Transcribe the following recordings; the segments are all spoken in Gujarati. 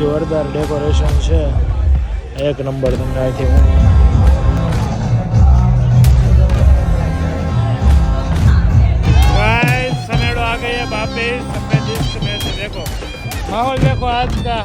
જોરદાર ડેકોરેશન છે એક નંબર તમને અહીંથી હું गाइस सनेडो आ गई है वापिस सफेद डिस्क में से देखो माहौल देखो आज का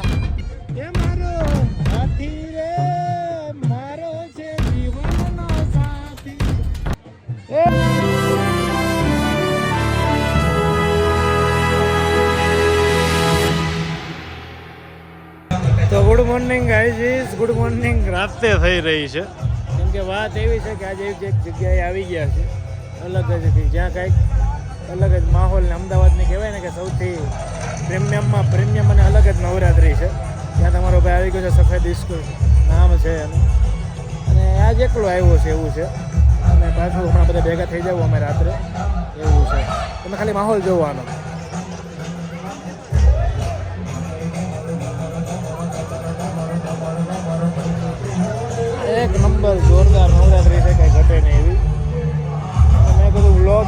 મોર્નિંગ ગાઈઝ ગુડ મોર્નિંગ રાતે થઈ રહી છે. કેમ કે વાત એવી છે કે આજે એક જગ્યાએ આવી ગયા છે. અલગ જ જ્યાં કાંઈક અલગ જ માહોલ ને અમદાવાદને કહેવાય ને કે સૌથી પ્રીમિયમમાં પ્રીમિયમ અને અલગ જ નવરાત્રિ છે. ત્યાં તમારો ભાઈ આવી ગયો છે સફેદ સ્કૂલ નામ છે એનું. અને આજ એકલો આવ્યો છે એવું છે. અને પાછું હમણાં બધા ભેગા થઈ જવું અમે રાત્રે. એવું છે. તમે ખાલી માહોલ જોવાનો. એક નંબર જોરદાર નવરાત્રિ છે, કંઈ ઘટે નહીં એવી. મેં કીધું વ્લોગ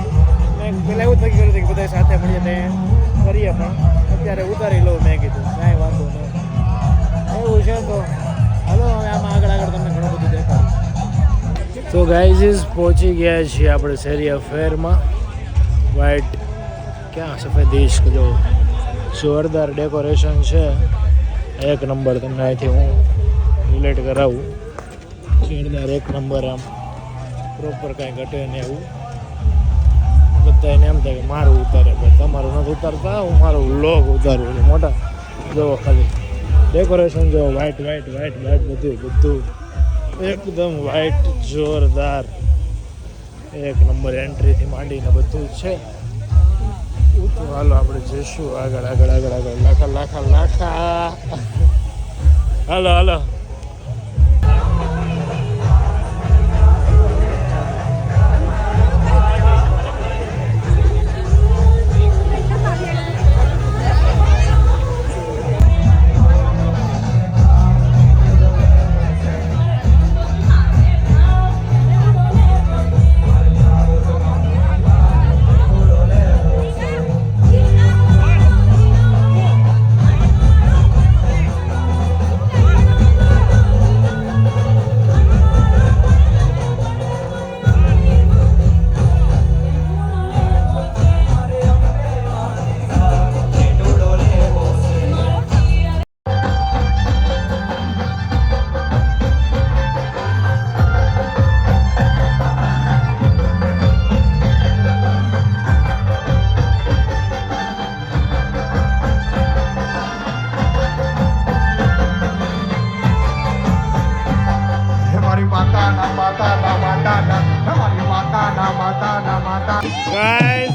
મેં પહેલાં એવું નક્કી કર્યું કે બધા સાથે મળીને કરીએ પણ અત્યારે ઉતારી લઉં મેં કીધું. કાંઈ વાંધો નહીં. એવું છે તો હાલો, હવે આમાં આગળ આગળ તમને ઘણું બધું દેખાડું. તો ગાઈઝ પહોંચી ગયા છીએ આપણે શેરી અફેરમાં વ્હાઈટ ક્યાં સફેદ દેશ જો? જોરદાર ડેકોરેશન છે. એક નંબર તમને અહીંથી હું રિલેટ કરાવું. જોરદાર એક નંબર આમ પ્રોપર કાંઈ ઘટે ને એવું બધા એને એમ થાય કે મારું ઉતારે પણ તમારું નથી ઉતારતા, હું મારું લોગ ઉતારું મોટા જોવો ખાલી. ડેકોરેશન જોવો વ્હાઈટ વ્હાઈટ વ્હાઈટ વ્હાઈટ બધું બધું. એકદમ વ્હાઈટ જોરદાર. એક નંબર એન્ટ્રીથી માંડીને બધું છે. તો હાલો આપણે જઈશું આગળ આગળ આગળ આગળ. લાખા લાખા લાખા. હાલો હાલો.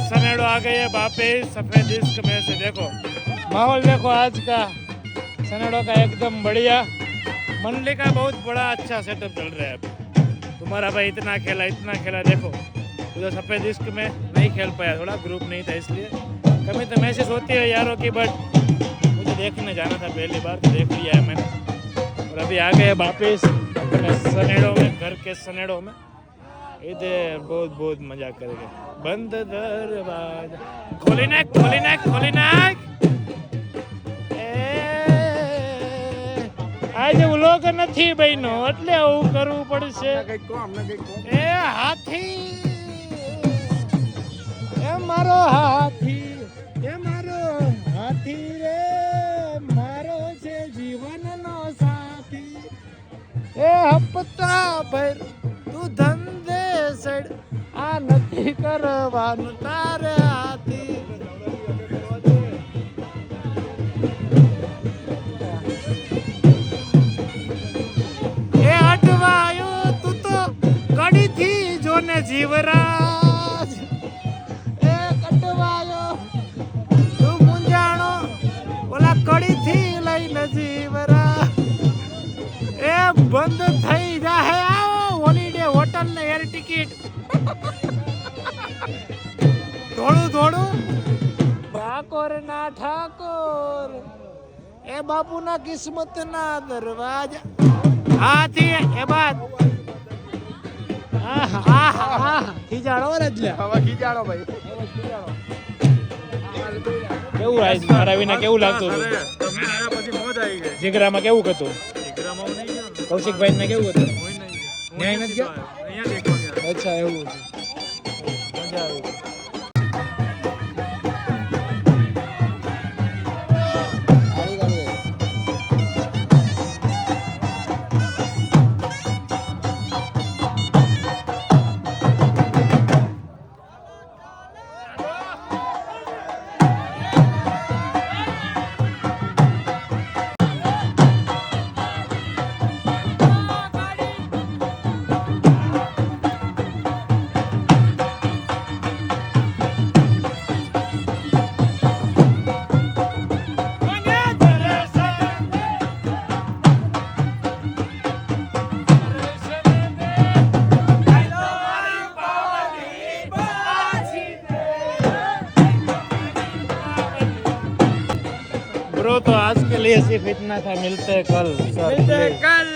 सनेडो आ गई है वापिस सफ़ेद इश्क में से, देखो। माहौल देखो आज का। सनेडो का एकदम बढ़िया। मंडली का बहुत बड़ा अच्छा सेटअप चल रहा है तुम्हारा भाई इतना खेला इतना खेला, देखो। उधर सफ़ेद इश्क में नहीं खेल पाया, थोड़ा ग्रुप नहीं था इसलिए। कभी तो मैसेज होती है यारों की बट मुझे देखने जाना था पहली बार तो देख लिया है मैंने। और अभी आ गए वापिस सनेडो में, घर के सनेडो में। इधर बहुत बहुत मजा करेंगे बंद दरवाजा खोली नाख खोली नाख खोली नाख એ, આજે વ્લોગ નથી બહેનો એટલે આવું કરવું પડશે કઈક કહો અમને કઈક કહો એ હાથી એ મારો હાથી એ મારો હાથી રે મારો છે જીવનનો સાથી એ હપ્તા ભર તું ધંધે સડ આ નથી કરવાનું તારે હાથી. એ અટવાયો તું તો કડીથી જોને જીવરાજ. એ કટવાયો તું મુંજાણો ઓલા કડીથી લઈને જીવરા એ બંધ થઈ જાહે આવો હોલીડે હોટલ ને એર ટિકિટ થોડું થોડું ઠાકોર ના ઠાકોર એ બાપુના કિસ્મત ના દરવાજા હાથી એ બાદ. આહ આહ આહ. ખીજાડો રજલ્યા હવે ખીજાડો ભાઈ. કેવું આજ મારા વિના કેવું લાગતું હતું? જીગરામાં કેવું હતું. કૌશિકભાઈ ને. કેવું હતું? ન્યાય નથી ગયો. અચ્છા એવું છે. મજા આવી. लिए सिर्फ इतना था मिलते हैं कल मिलते हैं कल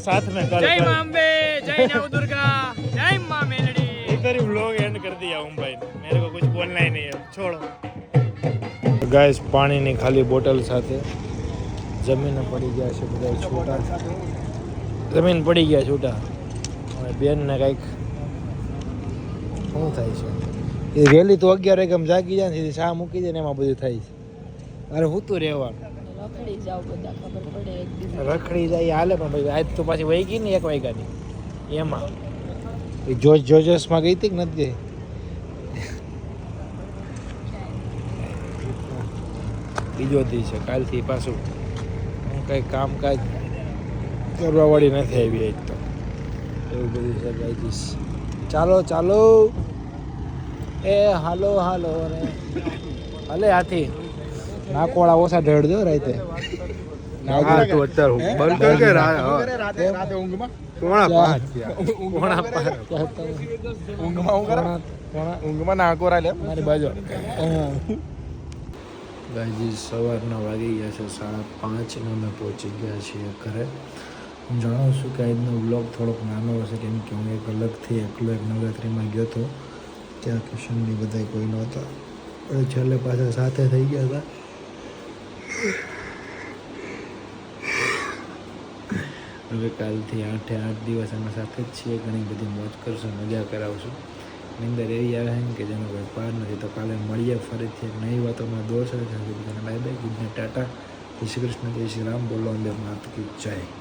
साथ में कल जय कल। मां अम्बे जय नव दुर्गा जय मां मेलडी इधर ही व्लॉग एंड कर दिया हूँ भाई ने। मेरे को कुछ बोलना ही नहीं है छोड़ो गाइस પાણીની ખાલી બોટલ સાથે જમીન પડી ગયા છે બધા છૂટા જમીન પડી ગયા છૂટા અને બેનને કંઈક શું થાય છે એ વહેલી તો અગિયાર વાગે આમ જાગી જાય ને સીધી ચા મૂકી દે ને એમાં બધું થાય છે અરે હું તો રહેવાનું રખડી જાવ બધા ખબર પડે રખડી જાય હાલે પણ ભાઈ આજ તો પાછી વહી ગઈ ને એક વાગ્યાની. એમાં. એ જોજ જોજસમાં ગઈ હતી કે નથી ગઈ? બીજો દી છે કાલથી પાછું હું કંઈ કામકાજ કરવાવાળી નથી આવી આજ તો. એવું બધું છે ગાઈજીસ ચાલો ચાલો. એ હાલો હાલો રે હલે હાથી. નાકોળા ઓછા ઢળજો રાતે. હા તો અત્યારે હું બંધ કર કે રાતે રાતે ઊંઘમાં? પાંચ. પાંચ ઊંઘમાં ઊંઘ કરે? પોણા પોણા ઊંઘમાં ના લે. મારી બાજુ. ગાજી સવારના વાગી ગયા છે સાડા પાંચ ને અમે પહોંચી ગયા છીએ ઘરે. હું જણાવું છું કે આજનો વ્લોગ થોડોક નાનો હશે કેમ કે હું એક અલગથી એકલો એક નવરાત્રિમાં ગયો હતો. ત્યાં કિશનની બધા કોઈ નહોતા. પણ છેલ્લે પાછા સાથે થઈ ગયા હતા. હવે કાલથી આઠે આઠ દિવસ અમે સાથે જ છીએ, ઘણી બધી મોજ કરશું, મજા કરાવશું. નિંદર એવી આવે છે કે જેનો કોઈ પાર નથી, તો કાલે મળીએ ફરીથી એક નવી વાતોમાં દોર સાથે bye bye good night tata. Shri Krishna, જય શ્રી રામ, બોલો અંદર માત કી જય.